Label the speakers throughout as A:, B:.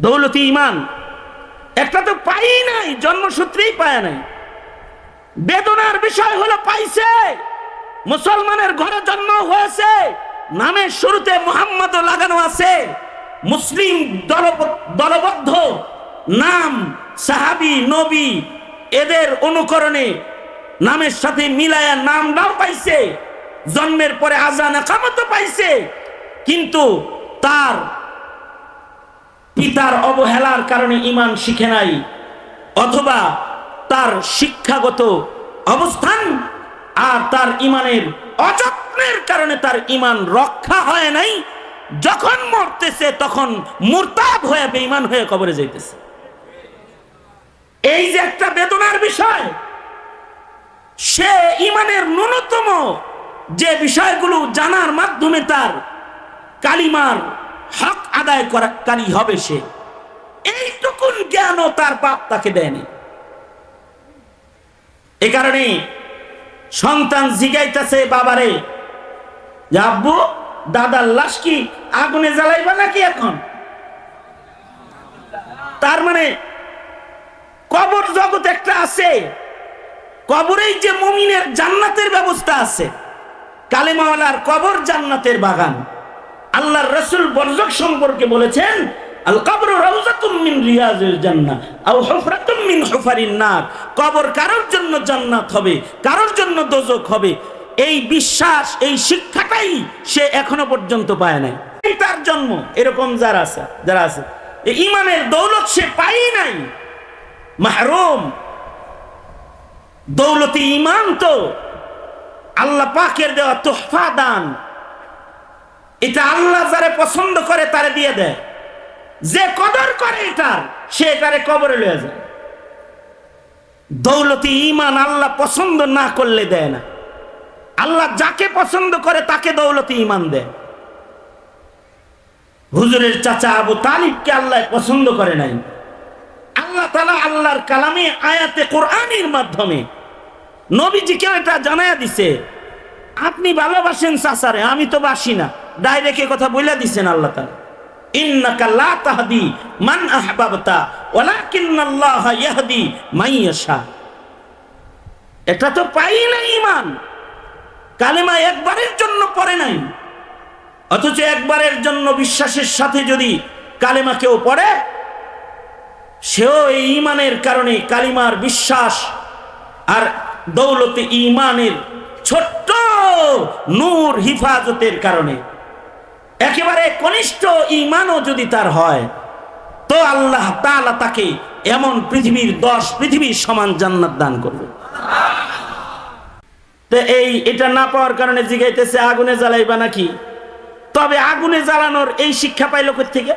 A: দৌলতি ইমান। একটা তো পাই নাই, জন্মসূত্রেই পায় নাই। বেদনার বিষয় হলো পাইছে, মুসলমানের ঘরে জন্ম হয়েছে নামের শুরুতে মোহাম্মদ লাগানো আছে, মুসলিম দলব- দলবদ্ধ নাম, সাহাবি, নবী, এদের অনুকরণে নামের সাথে মিলায়া নামটাও পাইছে, জন্মের পরে আজান একামত পাইছে, কিন্তু তার পিতার অবহেলার কারণে ইমান শিখে নাই, অথবা তার শিক্ষাগত অবস্থান আর তার ইমানের অযত্নের কারণে তার ইমান রক্ষা হয় নাই, যখন মরতেছে তখন মুরতাদ হয়ে, বেঈমান হয়ে কবরে যাইতেছে। এই যে একটা বেদনার বিষয়, সে ইমানের ন্যূনতম যে বিষয়গুলো জানার মাধ্যমে তার কালিমার হক আদায় করাকারী হবে সে। এইটুকুন জ্ঞানও তার বাপ তাকে দেয়নি। এ কারণে সন্তান জিগাইতেছে বাবারে, যে আব্বু, দাদার লাশ কি আগুনে জ্বালাইবা নাকি এখন? তার মানে কবর জগৎ একটা আছে, কবরেই যে মুমিনের জান্নাতের ব্যবস্থা আছে। কালেমাওয়ালার কবর জান্নাতের বাগান। আল্লাহর রসুল বরজক সম্পর্কে বলেছেন, আল কবর রাউজাতুম মিন রিয়াজিল জান্নাহ, আও হুফরাতুম মিন হুফারিন নার। কবর কারোর জন্য জান্নাত হবে, কারোর জন্য দোজক হবে? এই বিশ্বাস, এই শিক্ষাটাই সে এখনও পর্যন্ত পায় নাই। তার জন্ম, এরকম যারা আছে যারা আছে ইমানের দৌলত সে পাই নাই। মাহরুম, দৌলতি ইমান তো। আল্লাহ পাকের দেওয়া তোহফা দান। এটা আল্লাহ যারে পছন্দ করে তারে দিয়ে দেয়। যে কদর করে এটার, সে এটারে কবরে লয়ে যায়। দৌলতি ইমান আল্লাহ পছন্দ না করলে দেয় না। আল্লাহ যাকে পছন্দ করে তাকে দৌলতি ইমান দেয়। হুজুরের চাচা আবু তালিবকে আল্লাহ পছন্দ করে নাই। আল্লাহ তালা আল্লাহর কালামে, আয়াতে কোরআনের মাধ্যমে নবীজিকে এটা জানায়া দিছে, আপনি ভালোবাসেন চাচারে, আমি তো বাসি না। ডাইরেক্ট কথা বলে দিছেন আল্লাহ তালা ইন্নাকা লা তাহদি আহবাবতা, ওয়ালাকিন্নাল্লাহ ইয়াহদি ইয়াশা। এটা তো পাই না ইমান একবারের জন্য পড়ে নাই। অথচ একবারের জন্য বিশ্বাসের সাথে যদি কালেমা কেউ পড়ে, সেও এই ইমানের কারণে কালিমার বিশ্বাস আর দৌলতে ইমানের ছোট্ট নূর হিফাজতের কারণে। একেবারে কনিষ্ঠ ইমানও যদি তার হয়, তো আল্লাহ তাআলা তাকে এমন পৃথিবীর দশ পৃথিবীর সমান জান্নাত দান করবে। তো এই, এটা না পাওয়ার কারণে জিগাইতেছে, আগুনে জ্বালাইবা নাকি? তবে আগুনে জ্বালানোর এই শিক্ষা পাইল থেকে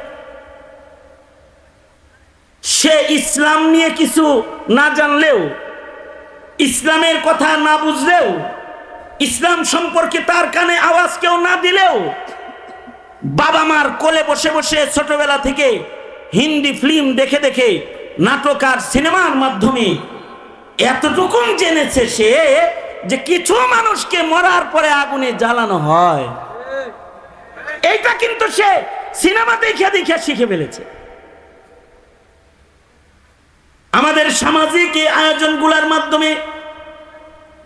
A: সে ইসলাম নিয়ে কিছু না জানলেও, ইসলামের কথা না বুঝলেও, ইসলাম সম্পর্কে তার কানে আওয়াজ কেউ না দিলেও বাবা মার কোলে বসে বসে ছোটবেলা থেকে হিন্দি ফিল্ম দেখে দেখে নাটক আর সিনেমার মাধ্যমে এতটুকুন জেনেছে সে যে কিছু মানুষকে মরার পরে আগুনে জ্বালানো হয়। এইটা কিন্তু সে সিনেমা দেখে দেখে শিখে ফেলেছে। আমাদের সামাজিক এই আয়োজনগুলোর মাধ্যমে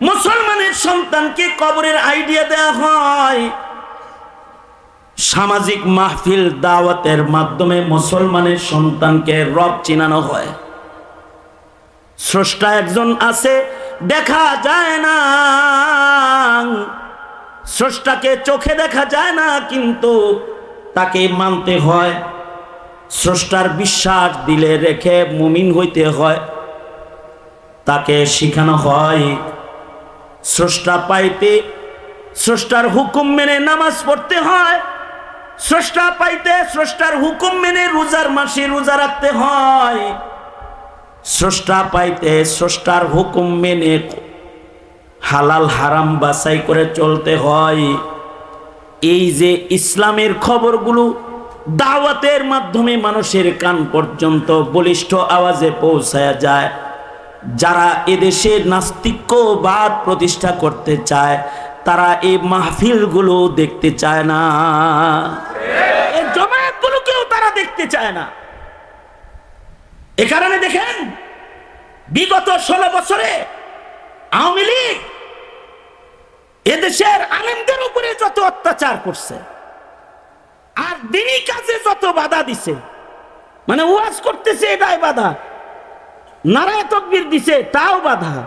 A: মুসলমানের সন্তানকে কবরের আইডিয়া দেওয়া হয়। সামাজিক মাহফিল, দাওয়াতের মাধ্যমে মুসলমানের সন্তানকে রব চিনানো হয়। স্রষ্টা একজন আছে, দেখা যায় না। স্রষ্টাকে চোখে দেখা যায় না, কিন্তু তাকে মানতে হয়। স্রষ্টার বিশ্বাস দিলে রেখে মুমিন হইতে হয়। তাকে শিখানো হয়, স্রষ্টা পাইতে, স্রষ্টার হুকুম মেনে নামাজ পড়তে হয়। স্রষ্টা পাইতে স্রষ্টার হুকুম মেনে রোজার মাসে রোজা রাখতে হয়। স্রষ্টা পাইতে স্রষ্টার হুকুম মেনে হালাল হারাম বাছাই করে চলতে হয়। এই যে ইসলামের খবরগুলো দাওয়াতের মাধ্যমে মানুষের কান পর্যন্ত বলিষ্ঠ আওয়াজে পৌঁছায়া যায়, যারা এদেশে নাস্তিক্যবাদ প্রতিষ্ঠা করতে চায় তারা এই মাহফিলগুলো দেখতে চায় না। এই জমায়েতগুলোকেও তারা দেখতে চায় না। এ কারণে দেখেন, বিগত ষোলো বছরে আওয়ামী লীগ এদেশের আলেমদের উপরে যত অত্যাচার করছে আর দিনই কাজে যত বাধা দিছে মানে ওয়াজ করতেছে এটাই বাধা, নারায় তকবির দিছে তাও বাধা,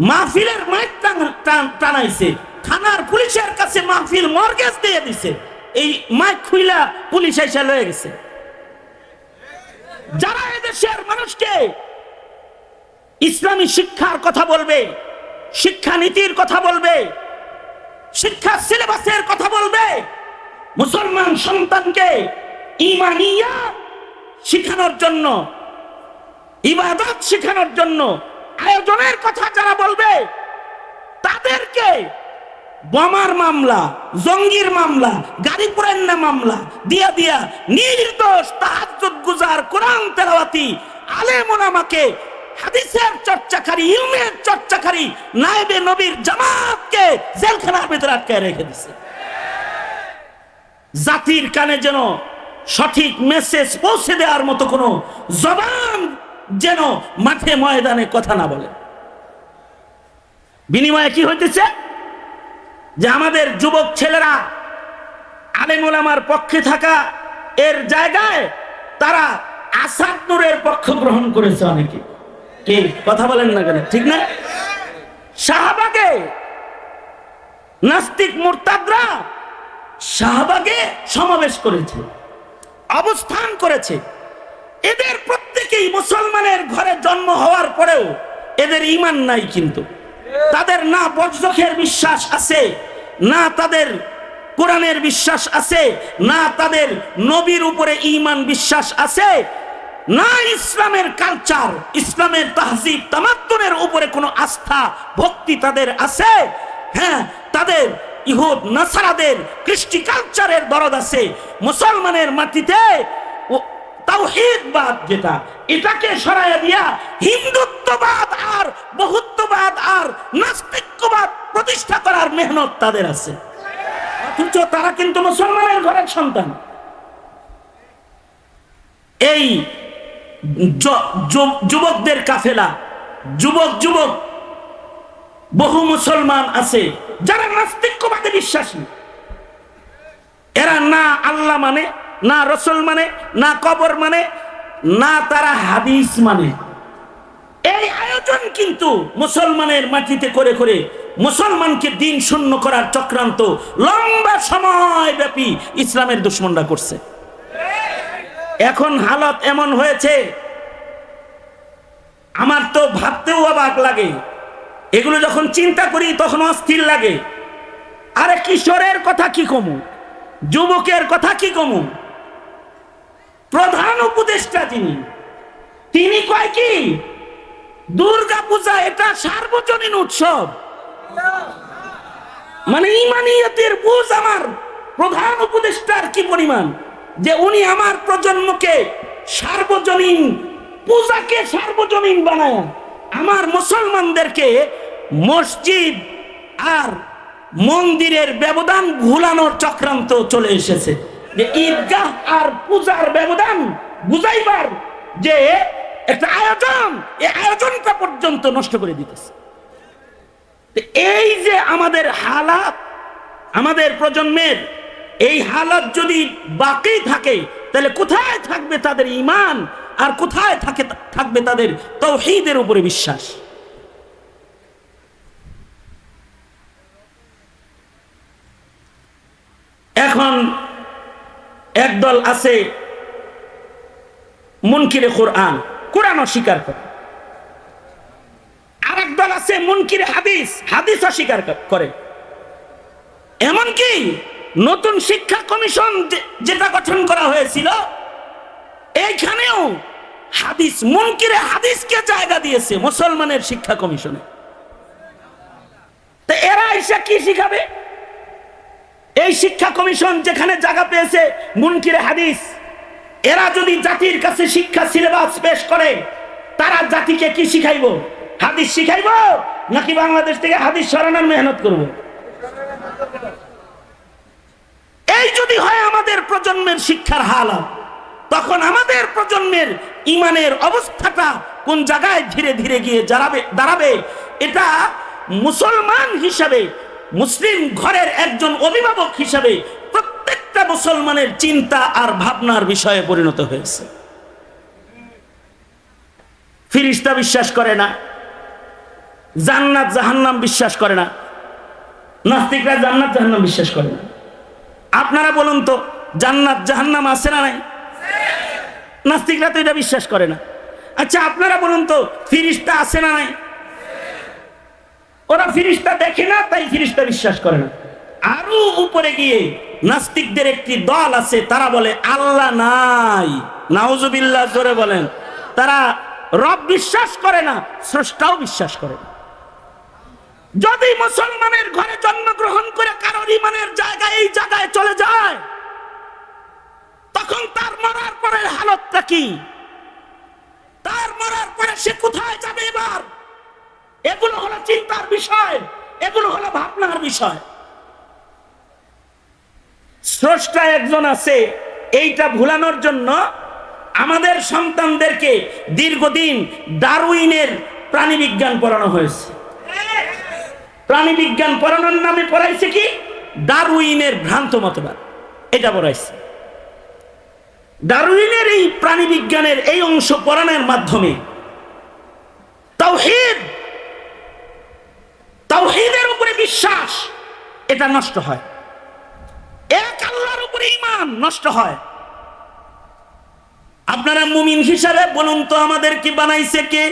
A: মাহফিলের মাইক টান- টান- টানাইছে। থানার পুলিশের কাছে মাহফিল মর্গেজ দিয়ে দিছে। এই মাইক খুইলা পুলিশ এসে লয়ে গেছে। যারা এদেশের মানুষকে ইসলামী শিক্ষার কথা বলবে, শিক্ষানীতির কথা বলবে, শিক্ষা সিলেবাসের কথা বলবে, মুসলমান সন্তানকে ইমানিয়া শিখানোর জন্য, ইবাদত শেখানোর জন্য আয়োজনের কথা যারা বলবে, তাদেরকে বোমার মামলা, জঙ্গির মামলা, গাড়ি পুরান্না মামলা, দিয়া দিয়া নির্দোষ তাহাজ্জুদ গুজার কোরআন তেলাওয়াতি আলেম ওলামাকে হাদিসের চর্চাকারী, ইলমের চর্চাকারী নায়েবে নবীর জামাতকে জেলখানার ভিতরে আটকায় রেখে দিছে। জাতির কানে যেন সঠিক মেসেজ পৌঁছে দেওয়ার মতো কোনো জবান যেন মাঠে ময়দানে কথা না বলে। বিনিময়ে কি হইতেছে? যে আমাদের যুবক ছেলেরা আলেমুল আমার পক্ষে থাকা এর জায়গায় তারা আসাদ নূরের পক্ষ গ্রহণ করেছে অনেকে। কি? কথা বলেন না কেন? ঠিক না? শাহবাগে নাস্তিক মুরতাদরা শাহবাগে সমাবেশ করেছে, অবস্থান করেছে। এদের প্রত্যেকেই মুসলমানের ঘরে জন্ম হওয়ার পরেও এদের ইমান নাই কিন্তু। তাদের না বজ্রখের বিশ্বাস আছে, না তাদের কোরআনের বিশ্বাস আছে, না তাদের নবীর উপরে ইমান বিশ্বাস আছে, না ইসলামের কালচার ইসলামের তাহজিব, তামাত্তনের উপরে কোনো আস্থা, ভক্তি তাদের আছে? হ্যাঁ তাদের ইহুদ, নাসারাদের, কৃষ্টি কালচারের দরদ আছে। মুসলমানের মাটিতে ও- তাওহীদবাদ যেটা, এটাকে সরাইয়া দিয়া হিন্দুত্ববাদ আর বহুত্ববাদ আর নাস্তিক্যবাদ প্রতিষ্ঠা করার মেহনত তাদের আছে। অথচ তারা কিন্তু মুসলমানের ঘরের সন্তান। এই যুবকদের কাফেলা, যুবক যুবক, বহু মুসলমান আছে, যারা নাস্তিক্যবাদে বিশ্বাসী। এরা না আল্লাহ মানে না রসুল মানে না কবর মানে না তারা হাদিস মানে। এই আয়োজন কিন্তু মুসলমানের মাটিতে করে করে মুসলমানকে দিন শূন্য করার চক্রান্ত লম্বা সময় ব্যাপী ইসলামের দুশ্মনরা করছে। এখন হালত এমন হয়েছে, আমার তো ভাবতেও অবাক লাগে। এগুলো যখন চিন্তা করি তখন অস্থির লাগে। আরে কিশোরের কথা কি কমু? যুবকের কথা কি কমু? প্রধান উপদেষ্টা যিনি, তিনি কয় কি? দুর্গা পূজা এটা সার্বজনীন উৎসব। মানে ইমানিয়তের বুঝ আমার প্রধান উপদেষ্টার কি পরিমাণ? যে উনি আমার প্রজন্মকে সার্বজনীন, পূজাকে সার্বজনীন বানায় আমার মুসলমানদেরকে মসজিদ আর মন্দিরের ব্যবধান ভুলানোর চক্রান্ত চলে এসেছে। যে ঈদগাহ আর পূজার ব্যবধান বুঝাইবার যে একটা আয়োজন, এই আয়োজনটা পর্যন্ত নষ্ট করে দিতেছে। এই যে আমাদের হালাত, আমাদের প্রজন্মের এই হালাত যদি বাকি থাকে, তাহলে কোথায় থাকবে তাদের ইমান আর কোথায় থাকে, থাকবে তাদের তৌহিদের উপরে বিশ্বাস? এখন একদল আছে মুনকিরে কোরআন। কোরআন অস্বীকার করে। আরেক দল আছে মুনকিরে হাদিস হাদিস অস্বীকার করে। এমনকি নতুন শিক্ষা কমিশন যেটা গঠন করা হয়েছিল, এইখানেও হাদিস, মুনকিরে হাদিসকে জায়গা দিয়েছে মুসলমানের শিক্ষা কমিশনে। তো এরা এসে কি শিখাবে? এই শিক্ষা কমিশন যেখানে জায়গা পেয়েছে মুনকিরে হাদিস এরা যদি জাতির কাছে শিক্ষা, সিলেবাস পেশ করে, তারা জাতিকে কি শিখাইব? হাদিস শিখাইব? নাকি বাংলাদেশ থেকে হাদিস সরানোর মেহনত করব? এই যদি হয় আমাদের প্রজন্মের শিক্ষার হালত তখন আমাদের প্রজন্মের ইমানের অবস্থাটা কোন জায়গায় ধীরে ধীরে গিয়ে দাঁড়াবে দাঁড়াবে? এটা মুসলমান হিসাবে, মুসলিম ঘরের একজন অভিভাবক হিসাবে প্রত্যেকটা মুসলমানের চিন্তা আর ভাবনার বিষয়ে পরিণত হয়েছে। ফিরিস্তা বিশ্বাস করে না, জান্নাত জাহান্নাম বিশ্বাস করে না, নাস্তিকরা জান্নাত জাহান্নাম বিশ্বাস করে না। আপনারা বলুন তো, জান্নাত জাহান্নাম আছে না নাই? নাস্তিকরা তো এটা বিশ্বাস করে না। আচ্ছা আপনারা বলুন তো, ফিরিস্তা আছে না নাই? ওরা ফিরিস্তা দেখে না, তাই ফিরিস্তা বিশ্বাস করে না। আরও উপরে গিয়ে নাস্তিকদের একটি দল আছে, তারা বলে, আল্লাহ নাই। নাউজুবিল্লাহ, জোরে বলেন। তারা রব বিশ্বাস করে না, স্রষ্টাও বিশ্বাস করে না। যদি মুসলমানের ঘরে জন্মগ্রহণ করে কারোর ইমানের জায়গায় এই জায়গায় চলে যায়, তখন তার মরার পরের হালতটা কি? তার মরার পরে সে কোথায় যাবে এবার? এগুলো হলো চিন্তার বিষয়, এগুলো হলো ভাবনার বিষয়। স্রষ্টা একজন আছে, এইটা ভুলানোর জন্য আমাদের সন্তানদেরকে দীর্ঘদিন ডারউইনের প্রাণীবিজ্ঞান পড়ানো হয়েছে। প্রাণীবিজ্ঞান পড়ানোর নামে পড়াইছে কি? ডারউইনের ভ্রান্ত মতবাদ। এটা পড়াইছে। ডারউইনের এই প্রাণীবিজ্ঞানের এই অংশ পড়ানোর মাধ্যমে তাওহীদ, তাওহীদের উপরে বিশ্বাস, এটা নষ্ট হয়। ঈমান নষ্ট হয়। আপনারা মুমিন হিসাবে বলুন তো আমাদের কি বানাইছে কে?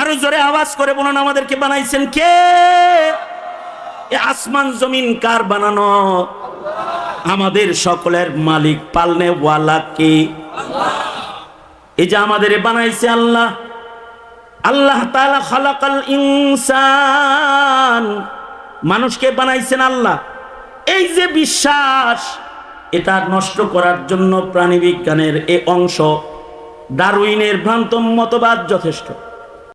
A: আরও জোরে আওয়াজ করে বলুন আমাদেরকে বানাইছেন কে? আসমান জমিন কার বানানো? আমাদের সকলের মালিক পালনে ওয়ালা কে? এই যে আমাদের বানাইছে আল্লাহ। আল্লাহ তাআলা খালাকাল ইনসান। মানুষকে বানাইছেন আল্লাহ। এই যে বিশ্বাস এটা নষ্ট করার জন্য প্রাণীবিজ্ঞানের এ অংশ ডারউইনের ভ্রান্ত মতবাদ যথেষ্ট।